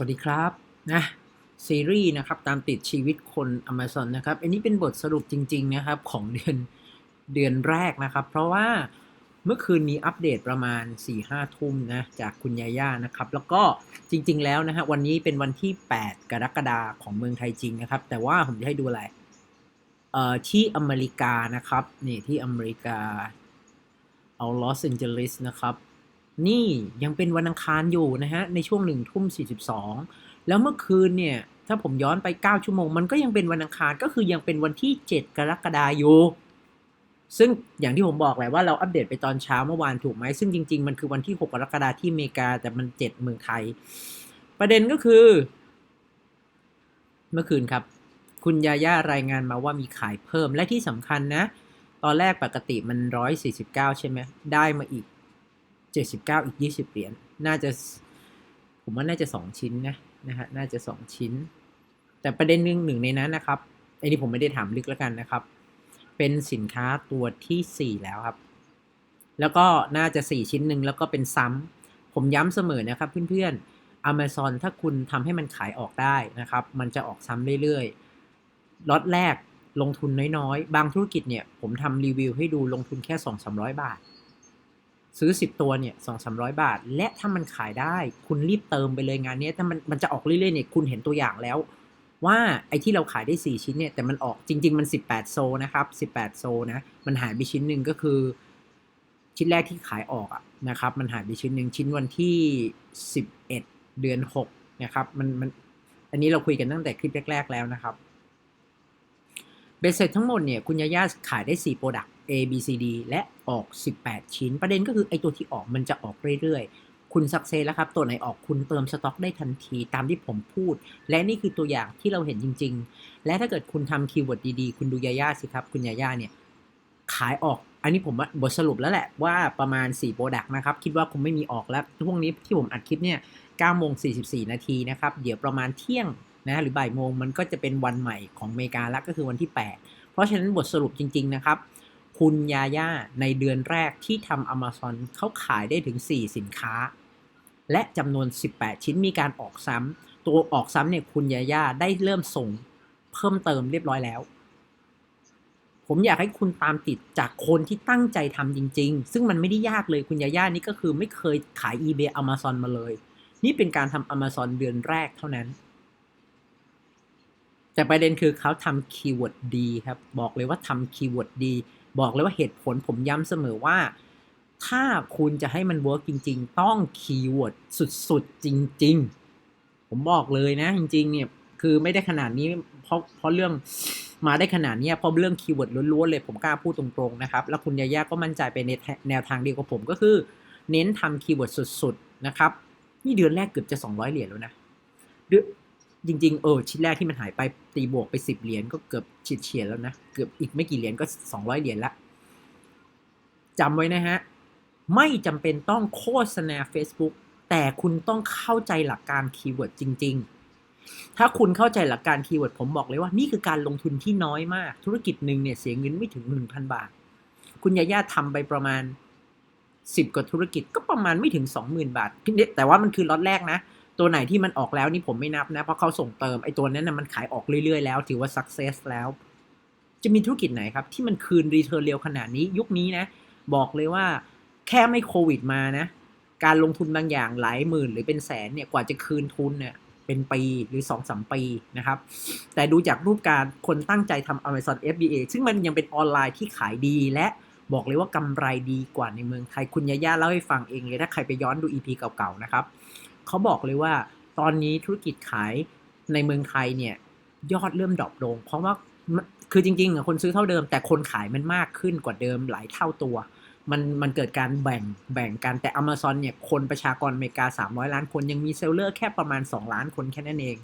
วัสดีครับนะซีรีส์นะครับตามติดชีวิตคน Amazon นะครับ อันนี้เป็นบทสรุปจริง ๆ นะครับ ของเดือนเดือนแรกนะครับ เพราะว่าเมื่อคืนมีอัปเดตประมาณ 4-5ทุ่มนะจากคุณยาย่านะครับ แล้วก็จริง ๆ แล้วนะฮะวันนี้เป็นวันที่ 8 กรกฎาคมของเมืองไทยจริงนะครับ แต่ว่าผมจะให้ดูอะไรเอ่อที่อเมริกานะครับนี่ที่อเมริกาเอาลอสแอนเจลิสนะครับ นี่ยังเป็นวันอังคารอยู่นะฮะ ในช่วงหนึ่งทุ่ม42แล้วเมื่อคืนเนี่ย ถ้าผมย้อนไป 9 ชั่วโมง มันก็ยังเป็นวันอังคารก็คือยังเป็นวันที่ 7 กรกฎาอยู่ ซึ่งอย่างที่ผมบอกแหละว่าเราอัปเดตไปตอนเช้าเมื่อวานถูกไหม ซึ่งจริง ๆ มันคือวันที่ 6 กรกฎาที่อเมริกา แต่มัน 7 เมืองไทย ประเด็นก็คือ เมื่อคืนครับ คุณยาย่ารายงานมาว่ามีขายเพิ่มและที่สำคัญนะ ตอนแรกปกติมัน 149 ใช่ไหมได้มาอีก 79อีก20เหรียญน่าจะ ผมว่าน่าจะ2ชิ้นนะนะฮะน่าจะ2ชิ้น แต่ประเด็นหนึ่งหนึ่งในนั้นนะครับไอ้นี่ผมไม่ได้ถามลึกแล้วกันนะครับ เป็นสินค้าตัวที่สี่แล้วครับ แล้วก็น่าจะ4ชิ้นหนึ่งแล้วก็เป็นซ้ำผมย้ำเสมอนะครับเพื่อนๆ Amazon ถ้าคุณทำให้มันขายออกได้นะครับ มันจะออกซ้ำเรื่อยๆล็อตแรกลงทุนน้อยๆ บางธุรกิจเนี่ย ผมทำรีวิวให้ดูลงทุนแค่ 2-300 บาท ซื้อ 10 ตัวเนี่ยสองสามร้อยบาท และถ้ามันขายได้ คุณรีบเติมไปเลยงานนี้ถ้ามันมันจะออกเรื่อยๆเนี่ยคุณเห็นตัวอย่างแล้ว ว่าไอ้ที่เราขายได้ 4 ชิ้นเนี่ยแต่มันออกจริง ๆ มัน 18 โซนะครับ18 โซนะมันหายไปชิ้นหนึ่งก็คือ ชิ้นแรกที่ขายออกอะนะครับมันหายไปชิ้นหนึ่งชิ้นวันที่ 11 เดือน6นะครับมันมันอันนี้เราคุยกันตั้งแต่คลิปแรก ๆ แล้วนะครับเบสเสร็จทั้งหมดเนี่ยคุณยาย่าขายได้4โปรดักต A B C D และออก 18 ชิ้น ประเด็นก็คือไอตัวที่ออกมันจะออกเรื่อยๆ คุณสักเซแล้วครับ ตัวไหนออกคุณเติมสต็อกได้ทันทีตามที่ผมพูด และนี่คือตัวอย่างที่เราเห็นจริง ๆ และถ้าเกิดคุณทำคีย์เวิร์ดดีๆ คุณดูยาย่าสิครับ คุณยาย่าเนี่ย ขายออกอันนี้ผมบทสรุปแล้วแหละว่าประมาณ4โปรดักต์นะครับ คิดว่าคงไม่มีออกแล้วช่วงนี้ที่ผมอัดคลิปเนี่ย9โมง44 นาทีนะครับ เดี๋ยวประมาณเที่ยงนะหรือบ่ายโมงมันก็จะเป็นวันใหม่ของอเมริกาแล้วก็คือวันที่ 8 เพราะฉะนั้นบทสรุปจริง ๆ นะครับ คุณยาย่าในเดือนแรกที่ทำ Amazon เขาขายได้ถึง 4 สินค้า และจำนวน 18 ชิ้นมีการออกซ้ำตัวออกซ้ำเนี่ยคุณยาย่าได้เริ่มส่งเพิ่มเติมเรียบร้อยแล้ว ผมอยากให้คุณตามติดจากคนที่ตั้งใจทำจริง ๆ ซึ่งมันไม่ได้ยากเลยคุณยาย่านี่ก็คือไม่เคยขาย eBay Amazon มาเลย นี่เป็นการทำ Amazon เดือนแรกเท่านั้นแต่ประเด็นคือเขาทำคีย์เวิร์ดดีครับ บอกเลยว่าทำคีย์เวิร์ดดี บอกเลยว่าเหตุผลผมย้ำเสมอว่า ถ้าคุณจะให้มันเวิร์กจริง ๆ ต้องคีย์เวิร์ดสุด ๆ จริง ๆ ผมบอกเลยนะ จริง ๆ เนี่ย คือไม่ได้ขนาดนี้เพราะเพราะเรื่องมาได้ขนาดนี้เพราะเรื่องคีย์เวิร์ดล้วนๆเลยผมกล้าพูดตรงๆนะครับ แล้วคุณยาย่าก็มั่นใจไปในแนวทางเดียวกับผมก็คือ เน้นทำคีย์เวิร์ดสุดๆนะครับ นี่เดือนแรกเกือบจะ 200 เหรียญแล้วนะ จริงๆเออชิ้นแรกที่มันหายไปตีบวกไป10เหรียญก็เกือบเฉียดๆแล้วนะ เกือบอีกไม่กี่เหรียญก็200เหรียญละจำไว้นะฮะ ไม่จำเป็นต้องโฆษณา Facebook แต่คุณต้องเข้าใจหลักการคีย์เวิร์ดจริง ๆ ถ้าคุณเข้าใจหลักการคีย์เวิร์ดผมบอกเลยว่านี่คือการลงทุนที่น้อยมาก ธุรกิจหนึ่งเนี่ยเสียเงินไม่ถึง 1,000 บาท คุณยาย่าทำไปประมาณ 10 กว่าธุรกิจก็ประมาณไม่ถึง 20,000 บาท แต่ว่ามันคือล็อตแรกนะ ตัวไหนที่มันออกแล้วนี่ผมไม่นับนะ เพราะเขาส่งเติมไอ้ตัวนั้นนะมันขายออกเรื่อยๆ แล้ว ถือว่า success แล้ว จะมีธุรกิจไหนครับ ที่มันคืนรีเทิร์นเร็วขนาดนี้ยุคนี้นะ บอกเลยว่าแค่ไม่โควิดมานะ การลงทุนบางอย่างหลายหมื่นหรือเป็นแสนเนี่ยกว่าจะคืนทุนเนี่ยเป็นปีหรือ2อสมปีนะครับ แต่ดูจากรูปการคนตั้งใจทำ Amazon FBA ซึ่งมันยังเป็นออนไลน์ที่ขายดีและบอกเลยว่ากำไรดีกว่าในเมืองไทยคุณยาย่าเล่าให้ฟังเองเลยถ้าใครไปย้อนดู EP เก่าๆนะครับ เขาบอกเลยว่า ตอนนี้ธุรกิจขายในเมืองไทยเนี่ยยอดเริ่มดรอปลง เพราะว่าคือจริงๆคนซื้อเท่าเดิม แต่คนขายมันมากขึ้นกว่าเดิมหลายเท่าตัว มันมันเกิดการแบ่งแบ่งกันแต่ Amazon เนี่ยคนประชากรอเมริกา 300 ล้านคนยังมีเซลเลอร์แค่ประมาณ 2 ล้านคนแค่นั้นเอง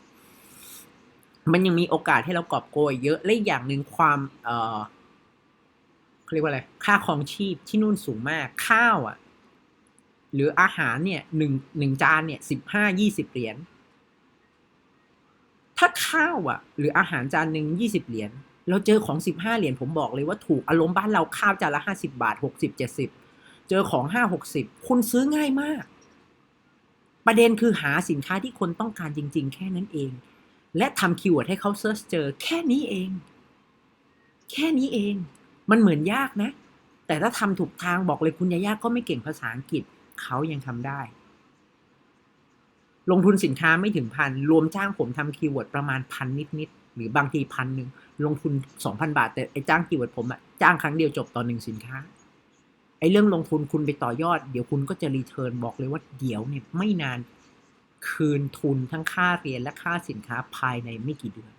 มันยังมีโอกาสให้เรากอบโกยเยอะและอย่างหนึ่งความเอ่อเขาเรียกว่าอะไรค่าครองชีพที่นู่นสูงมากข้าวอะ หรืออาหารเนี่ยหนึ่งหนึ่งจานเนี่ยสิบห้ายี่สิบเหรียญถ้าข้าวอะ หรืออาหารจานหนึ่งยี่สิบเหรียญเราเจอของสิบห้าเหรียญผมบอกเลยว่าถูกอารมณ์บ้านเราข้าวจานละห้าสิบาทหกสิบเจ็ดสิบเจอของห้าหกสิบคุณซื้อง่ายมาก ประเด็นคือหาสินค้าที่คนต้องการจริง ๆ แค่นั้นเอง และทำคีย์เวิร์ดให้เขาเซิร์ชเจอแค่นี้เอง แค่นี้เอง มันเหมือนยากนะ แต่ถ้าทำถูกทางบอกเลยคุณยายาก็ไม่เก่งภาษาอังกฤษ เขายังทำได้ ลงทุนสินค้าไม่ถึงพันรวมจ้างผมทำคีย์เวิร์ดประมาณพันนิดๆหรือบางทีพันหนึ่งลงทุนสองพันบาท แต่ไอ้จ้างคีย์เวิร์ดผมอะจ้างครั้งเดียวจบต่อหนึ่งสินค้าไอ้เรื่องลงทุนคุณไปต่อยอด เดี๋ยวคุณก็จะรีเทิร์นบอกเลยว่าเดี๋ยวเนี่ยไม่นานคืนทุนทั้งค่าเรียนและค่าสินค้าภายในไม่กี่เดือน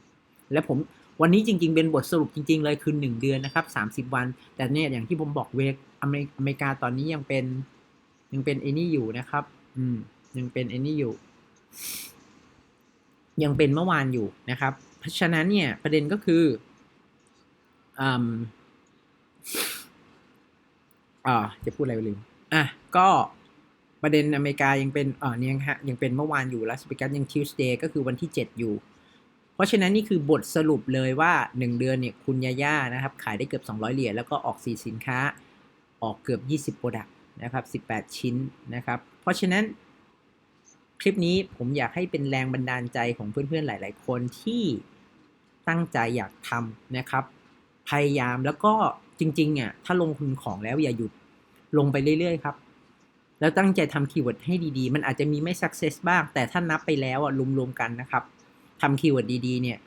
และผมวันนี้จริง ๆ เป็นบทสรุปจริง ๆ เลยคือหนึ่งเดือนนะครับสามสิบวัน แต่เนี่ยอย่างที่ผมบอกเวกอเมริกาตอนนี้ยังเป็น ยังเป็นไอ้นี่อยู่นะครับ อืม ยังเป็นไอ้นี่อยู่ ยังเป็นเมื่อวานอยู่นะครับ เพราะฉะนั้นเนี่ย ประเด็นก็คืออืมอ่าจะพูดอะไรลืมอะก็ประเด็นอเมริกายังเป็นอ่าเนี่ยฮะยังเป็นเมื่อวานอยู่แล้วสเปกัสยัง Tuesday ก็คือวันที่ 7 อยู่ เพราะฉะนั้นนี่คือบทสรุปเลยว่า 1 เดือนเนี่ยคุณยาย่านะครับ ขายได้เกือบ 200 เหรียญแล้วก็ออก 4 สินค้าออกเกือบ 20 โปรดักต์ นะครับ 18 ชิ้นนะครับ เพราะฉะนั้นคลิปนี้ผมอยากให้เป็นแรงบันดาลใจของเพื่อนๆหลาย ๆ คนที่ตั้งใจอยากทำนะครับ พยายามแล้วก็จริงๆอะถ้าลงทุนของแล้วอย่าหยุดลงไปเรื่อย ๆ ครับ แล้วตั้งใจทำคีย์เวิร์ดให้ดีๆ มันอาจจะมีไม่ success บ้าง แต่ถ้านับไปแล้วอะรวมๆกันนะครับทำคีย์เวิร์ดดีๆเนี่ย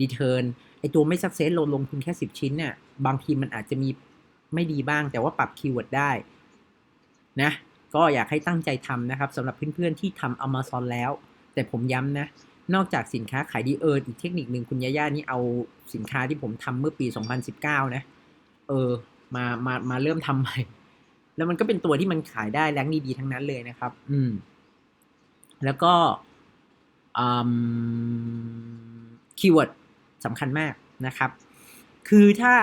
return ไอตัวไม่ success เราลงทุนแค่ 10 ชิ้นเนี่ยบางทีมันอาจจะมีไม่ดีบ้าง แต่ว่าปรับคีย์เวิร์ดได้ นะก็อยากให้ตั้งใจทำนะครับสำหรับเพื่อนๆที่ทำ Amazon แล้ว แต่ผมย้ำนะ นอกจากสินค้าขายดีเอออีกเทคนิคหนึ่งคุณย่าย่านี่เอาสินค้าที่ผมทำเมื่อปี 2019 นะ เออมามามาเริ่มทำใหม่ แล้วมันก็เป็นตัวที่มันขายได้แรงดีๆทั้งนั้นเลยนะครับ อืม แล้วก็คีย์เวิร์ดสำคัญมากนะครับ คือถ้า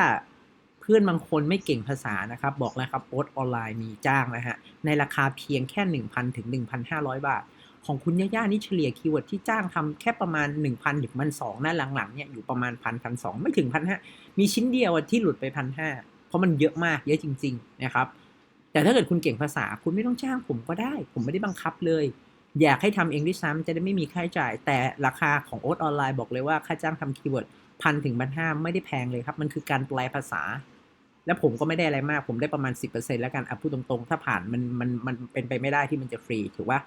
พื่อนบางคนไม่เก่งภาษานะครับ บอกแล้วครับโอ๊ตออนไลน์มีจ้างนะฮะ ในราคาเพียงแค่ 1,000 ถึง 1,500 บาท ของคุณย่าย่านี่เฉลี่ยคีย์เวิร์ดที่จ้างทำแค่ประมาณ 1,000 ถึงพันสองนะหลังๆเนี่ยอยู่ประมาณพันพันสองไม่ถึงพันห้ามีชิ้นเดียวที่หลุดไปพันห้าเพราะมันเยอะมากเยอะจริง ๆ นะครับ แต่ถ้าเกิดคุณเก่งภาษาคุณไม่ต้องจ้างผมก็ได้ ผมไม่ได้บังคับเลย อยากให้ทำเองด้วยซ้ำจะได้ไม่มีค่าใช้จ่าย แต่ราคาของโอ๊ตออนไลน์บอกเลยว่าค่าจ้างทำคีย์เวิร์ดพันถึงพันห้าไม่ได้แพงเลยครับ มันคือการแปลภาษา แล้วผมก็ไม่ได้อะไรมาก ผมได้ประมาณ 10%แล้วกันอะพูดตรงๆ ถ้าผ่านมันมันมันเป็นไปไม่ได้ที่มันจะฟรีถูกปะ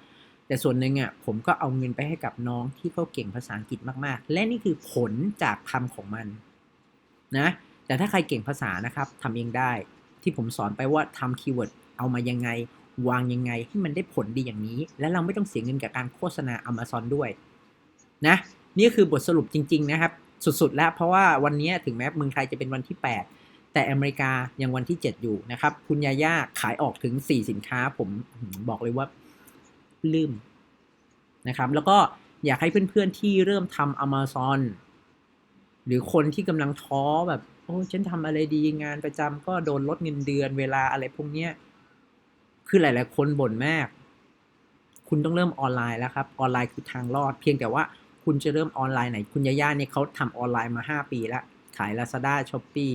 แต่ส่วนหนึ่งอะผมก็เอาเงินไปให้กับน้องที่เขาเก่งภาษาอังกฤษมากๆ และนี่คือผลจากทำของมันนะ แต่ถ้าใครเก่งภาษานะครับทำเองได้ ที่ผมสอนไปว่าทำคีย์เวิร์ดเอามายังไง วางยังไงให้มันได้ผลดีอย่างนี้ และเราไม่ต้องเสียเงินกับการโฆษณา Amazon ด้วยนะนี่คือบทสรุปจริง ๆ นะครับ สุดๆ แล้วเพราะว่าวันนี้ถึงแม้เมืองไทยจะเป็นวันที่ 8 แต่อเมริกายังวันที่ 7 อยู่นะครับ คุณยาย่าขายออกถึง 4 สินค้า ผมบอกเลยว่าลืมนะครับ แล้วก็อยากให้เพื่อนๆที่เริ่มทำ Amazon หรือคนที่กำลังท้อแบบโอ้ฉันทำอะไรดีงานประจำก็โดนลดเงินเดือนเวลาอะไรพวกเนี้ยคือหลาย ๆ คนบ่นมาก คุณต้องเริ่มออนไลน์แล้วครับ ออนไลน์คือทางรอด เพียงแต่ว่าคุณจะเริ่มออนไลน์ไหน คุณย่าย่าเนี่ยเขาทำออนไลน์มา 5 ปีแล้ว ขาย Lazada s h o p e e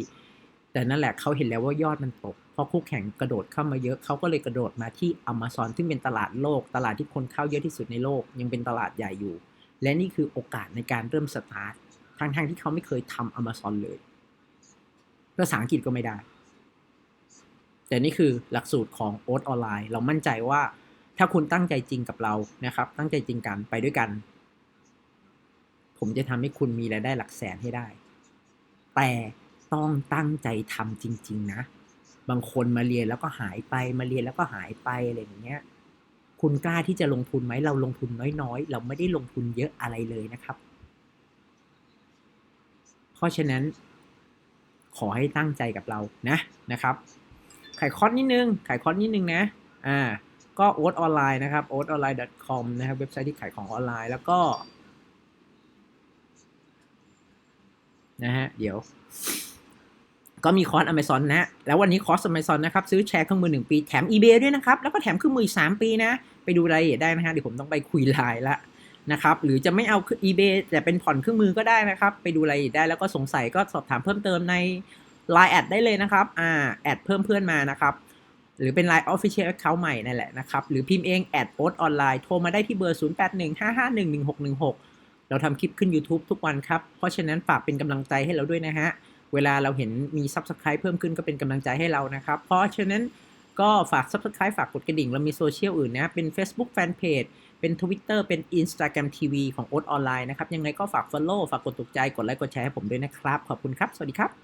แต่นั่นแหละเขาเห็นแล้วว่ายอดมันตกเพราะคู่แข่งกระโดดเข้ามาเยอะเขาก็เลยกระโดดมาที่ Amazon ซึ่งเป็นตลาดโลก ตลาดที่คนเข้าเยอะที่สุดในโลก ยังเป็นตลาดใหญ่อยู่ และนี่คือโอกาสในการเริ่มสตาร์ททั้งๆที่เขาไม่เคยทำ Amazon เลยภาษาอังกฤษก็ไม่ได้ แต่นี่คือหลักสูตรของโอ๊ตออนไลน์ เรามั่นใจว่าถ้าคุณตั้งใจจริงกับเรานะครับ ตั้งใจจริงกันไปด้วยกัน ผมจะทำให้คุณมีรายได้หลักแสนให้ได้ แต่ ต้องตั้งใจทำจริง ๆ นะ บางคนมาเรียนแล้วก็หายไปมาเรียนแล้วก็หายไปอะไรอย่างเงี้ย คุณกล้าที่จะลงทุนไหมเราลงทุนน้อยๆ เราไม่ได้ลงทุนเยอะอะไรเลยนะครับ เพราะฉะนั้นขอให้ตั้งใจกับเรานะนะครับขายคอร์สนิดนึงขายคอร์สนิดนึงนะอ่าก็โอ๊ตออนไลน์นะครับ o a t o n l i n e c o m นะครับ เว็บไซต์ที่ขายของออนไลน์แล้วก็นะฮะเดี๋ยว ก็มีคอร์ส Amazon นะ แล้ววันนี้คอร์ส Amazon นะครับ ซื้อแชร์เครื่องมือ 1 ปีแถม eBay ด้วยนะครับ แล้วก็แถมเครื่องมืออีก 3 ปีนะ ไปดูรายละเอียดได้นะฮะเดี๋ยวผมต้องไปคุยไลน์ละนะครับหรือจะไม่เอา eBay แต่เป็นผ่อนเครื่องมือก็ได้นะครับ ไปดูรายละเอียดได้แล้วก็สงสัยก็สอบถามเพิ่มเติมใน Line แอดได้เลยนะครับอ่าแอดเพิ่มเพื่อนมานะครับหรือเป็น Line Official Account ใหม่นั่นแหละนะครับหรือพิมพ์เองแอดโอ๊ตออนไลน์โทรมาได้ที่เบอร์ 0815511616 เราทำคลิปขึ้น YouTube ทุกวันครับ เพราะฉะนั้นฝากเป็นกำลังใจให้เราด้วยนะฮะ เวลาเราเห็นมี Subscribe เพิ่มขึ้นก็เป็นกำลังใจให้เรานะครับ เพราะฉะนั้นก็ฝาก Subscribe ฝากกดกระดิ่ง เรามีโซเชียลอื่นนะ เป็น Facebook Fanpage เป็น Twitter เป็น Instagram TV ของโอ๊ตออนไลน์นะครับ ยังไงก็ฝาก Follow ฝากกดถูกใจ กดไลค์ กดแชร์ให้ผมด้วยนะครับ ขอบคุณครับ สวัสดีครับ